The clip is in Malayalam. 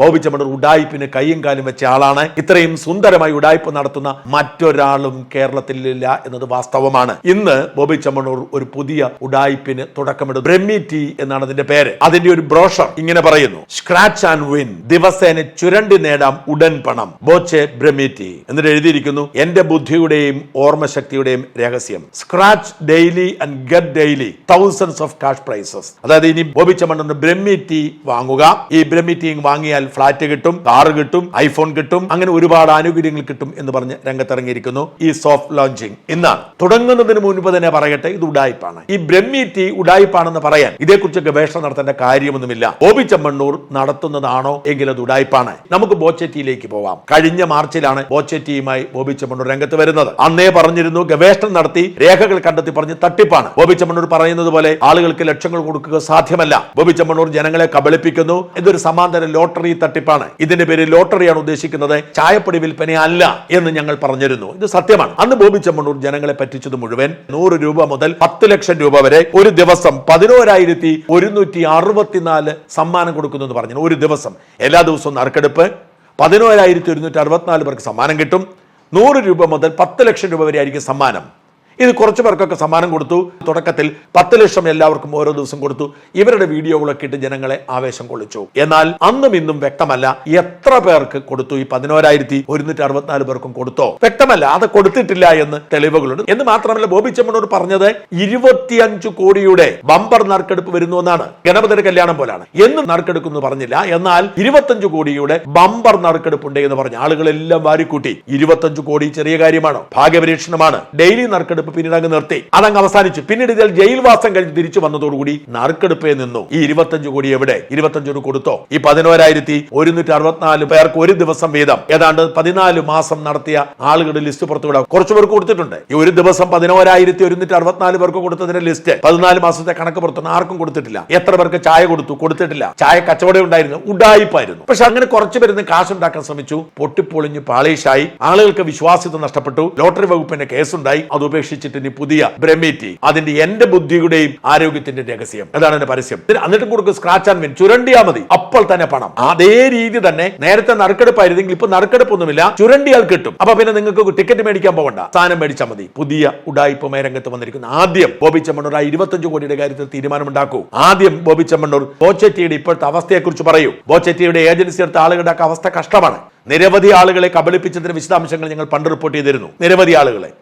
ബോബി ചെമ്മണ്ണൂർ ഉഡായിപ്പിന് കൈയും കാലും വെച്ച ആളാണ്. ഇത്രയും സുന്ദരമായി ഉഡായിപ്പ് നടത്തുന്ന മറ്റൊരാളും കേരളത്തിലില്ല എന്നത് വാസ്തവമാണ്. ഇന്ന് ബോബി ചമ്മണൂർ ഒരു പുതിയ ഉഡായിപ്പിന് തുടക്കമിടും ടി എന്നാണ് അതിന്റെ പേര്. അതിന്റെ ഒരു ബ്രോഷർ ഇങ്ങനെ പറയുന്നു. സ്ക്രാച്ച് ആൻഡ് വിൻ ദിവസേന ചുരണ്ടി നേടാം ഉടൻ പണം. ബോച്ചെ ബ്രഹ്മി ടി എന്നിട്ട് എഴുതിയിരിക്കുന്നു. എന്റെ ബുദ്ധിയുടെയും ഓർമ്മശക്തിയുടെയും രഹസ്യം. Scratch daily and get daily thousands of cash prizes അതായത് ഇനി ബോബി ചമ്മണൂർ ബ്രഹ്മി ടി വാങ്ങുക. ഈ ബ്രഹ്മി ടി ഫ്ലാറ്റ് കിട്ടും കാർ കിട്ടും ഐഫോൺ കിട്ടും അങ്ങനെ ഒരുപാട് ആനുകൂല്യങ്ങൾ കിട്ടും എന്ന് പറഞ്ഞ് രംഗത്തിറങ്ങിയിരിക്കുന്നു ഈ സോഫ്റ്റ് ലോഞ്ചിങ്. ഇന്നാണ് തുടങ്ങുന്നതിന് മുൻപ് തന്നെ പറയട്ടെ ഇത് ഉഡായിപ്പാണ് ഈ ബ്രഹ്മി ടി ഉഡായിപ്പാണെന്ന് പറയാൻ ഇതേക്കുറിച്ച് ഗവേഷണം നടത്തേണ്ട കാര്യമൊന്നുമില്ല. ബോബി ചെമ്മണ്ണൂർ നടത്തുന്നതാണോ എങ്കിൽ അത് ഉഡായിപ്പാണ് നമുക്ക് ബോച്ചറ്റിയിലേക്ക് പോവാം. കഴിഞ്ഞ മാർച്ചിലാണ് ബോച്ചറ്റിയുമായി ബോബി ചെമ്മണ്ണൂർ രംഗത്ത് വരുന്നത്. അന്നേ പറഞ്ഞിരുന്നു ഗവേഷണം നടത്തി രേഖകൾ കണ്ടെത്തി പറഞ്ഞ് തട്ടിപ്പാണ്. ബോബി ചെമ്മണ്ണൂർ പറയുന്നത് പോലെ ആളുകൾക്ക് ലക്ഷങ്ങൾ കൊടുക്കുക സാധ്യമല്ല. ബോബി ചെമ്മണ്ണൂർ ജനങ്ങളെ കബളിപ്പിക്കുന്നു. ഇതൊരു സമാന്തര ലോട്ടറി തട്ടിപ്പാണ്. ഇതിന്റെ പേര് ലോട്ടറിയാണ് ഉദ്ദേശിക്കുന്നത്. ചായപ്പൊടി വിൽപ്പന അല്ല എന്ന് ഞങ്ങൾ പറഞ്ഞിരുന്നു. ഇത് സത്യമാണ്. അന്ന് ബോബി ചെമ്മണ്ണൂർ ജനങ്ങളെ പറ്റിച്ചത് മുഴുവൻ നൂറ് രൂപ മുതൽ പത്ത് ലക്ഷം രൂപ വരെ ഒരു ദിവസം പതിനോരായിരത്തി ഒരുന്നൂറ്റി അറുപത്തിനാല് സമ്മാനം കൊടുക്കുന്നു എന്ന് പറഞ്ഞു ഒരു ദിവസം. എല്ലാ ദിവസവും നറുക്കെടുപ്പ്. പതിനോരായിരത്തി ഒരുന്നൂറ്റി അറുപത്തിനാല് പേർക്ക് സമ്മാനം കിട്ടും. നൂറ് രൂപ മുതൽ പത്ത് ലക്ഷം രൂപ വരെ ആയിരിക്കും സമ്മാനം. ഇത് കുറച്ച് പേർക്കൊക്കെ സമ്മാനം കൊടുത്തു. തുടക്കത്തിൽ പത്ത് ലക്ഷം എല്ലാവർക്കും ഓരോ ദിവസം കൊടുത്തു. ഇവരുടെ വീഡിയോകളൊക്കെ ഇട്ട് ജനങ്ങളെ ആവേശം കൊള്ളിച്ചു. എന്നാൽ അന്നും ഇന്നും വ്യക്തമല്ല എത്ര പേർക്ക് കൊടുത്തു. ഈ പതിനോരായിരത്തി ഒരുന്നൂറ്റി അറുപത്തിനാല് പേർക്കും കൊടുത്തോ? വ്യക്തമല്ല. അത് കൊടുത്തിട്ടില്ല എന്ന് തെളിവുകളുണ്ട്. എന്ന് മാത്രമല്ല ബോബി ചെമ്മനോട് പറഞ്ഞത് ഇരുപത്തിയഞ്ചു കോടിയുടെ ബമ്പർ നറുക്കെടുപ്പ് വരുന്നു എന്നാണ്. ഗണപതിയുടെ കല്യാണം പോലാണ്. എന്ന് നറുക്കെടുക്കുന്നു പറഞ്ഞില്ല. എന്നാൽ ഇരുപത്തഞ്ചു കോടിയുടെ ബമ്പർ നറുക്കെടുപ്പുണ്ട് എന്ന് പറഞ്ഞ ആളുകളെല്ലാം വാരിക്കൂട്ടി. ഇരുപത്തഞ്ചു കോടി ചെറിയ കാര്യമാണോ? ഭാഗ്യപരീക്ഷണമാണ്. ഡെയിലി നറുക്കെടുപ്പ് പിന്നീട് അങ്ങ് നിർത്തി. അതങ്ങ് അവസാനിച്ചു. പിന്നീട് ഇതിൽ ജയിൽവാസം കഴിഞ്ഞ് തിരിച്ചു വന്നതോടുകൂടി നറുക്കെടുപ്പേ നിന്നു. ഈ ഇരുപത്തഞ്ച് കോടി എവിടെ? ഇരുപത്തഞ്ചു കോടി കൊടുത്തോ? ഈ പതിനോരായിരത്തി ഒരുന്നൂറ്റി അറുപത്തിനാല് പേർക്ക് ഒരു ദിവസം വീതം. ഏതാണ്ട് പതിനാല് മാസം നടത്തിയ ആളുകളുടെ ലിസ്റ്റ് പുറത്തുവിടാം കുറച്ചു പേർക്ക് കൊടുത്തിട്ടുണ്ട്. ഈ ഒരു ദിവസം പതിനോരായിരത്തി ഒരുന്നൂറ്റി അറുപത്തിനാല് പേർക്ക് കൊടുത്തതിന്റെ ലിസ്റ്റ്. പതിനാല് മാസത്തെ കണക്ക് പുറത്തുനിന്ന് ആർക്കും കൊടുത്തിട്ടില്ല. എത്ര പേർക്ക് ചായ കൊടുത്തു? കൊടുത്തിട്ടില്ല. ചായ കച്ചവടം ഉണ്ടായിരുന്നു. ഉണ്ടായിപ്പായിരുന്നു പക്ഷെ അങ്ങനെ കുറച്ചു പേരുന്ന് കാശുണ്ടാക്കാൻ ശ്രമിച്ചു. പൊട്ടിപ്പൊളിഞ്ഞ് പാളീഷായി. ആളുകൾക്ക് വിശ്വാസ്യത നഷ്ടപ്പെട്ടു. ലോട്ടറി വകുപ്പിന്റെ കേസുണ്ടായി. അത് ഉപേക്ഷിച്ചിട്ട് ഇനി പുതിയ ബ്രഹ്മിറ്റി അതിന്റെ എന്റെ ബുദ്ധിയുടെയും ആരോഗ്യത്തിന്റെ രഹസ്യം. അതാണ് എന്റെ പരസ്യം. എന്നിട്ട് കൊടുക്കും സ്ക്രാച്ച് ആൻഡ് വിൻ ചുരണ്ടിയാ മതി. അപ്പോൾ തന്നെ പണം. അതേ രീതി തന്നെ നേരത്തെ നറുക്കെടുപ്പായിരുന്നെങ്കിൽ ഇപ്പൊ നറുക്കെടുപ്പൊന്നുമില്ല. ചുരണ്ടിയാൽ കിട്ടും. അപ്പൊ പിന്നെ നിങ്ങൾക്ക് ടിക്കറ്റ് മേടിക്കാൻ പോകണ്ട. സാധനം മേടിച്ചാൽ മതി. പുതിയ ഉടായ്പ രംഗത്ത് വന്നിരിക്കുന്നു. ആദ്യം ബോബി ചെമ്മണ്ണൂർ ആ ഇരുപത്തഞ്ച് കോടിയുടെ കാര്യത്തിൽ തീരുമാനമുണ്ടാക്കൂ. ആദ്യം ബോബി ചെമ്മണ്ണൂർ ബോച്ചറ്റിയുടെ ഇപ്പോഴത്തെ അവസ്ഥയെക്കുറിച്ച് പറയൂ. ബോച്ചറ്റിയുടെ ഏജൻസി എടുത്ത ആളുകളുടെ അവസ്ഥ കഷ്ടമാണ്. നിരവധി ആളുകളെ കബളിപ്പിച്ചതിന്റെ വിശദാംശങ്ങൾ ഞങ്ങൾ പണ്ട് റിപ്പോർട്ട് ചെയ്തിരുന്നു. നിരവധി ആളുകളെ.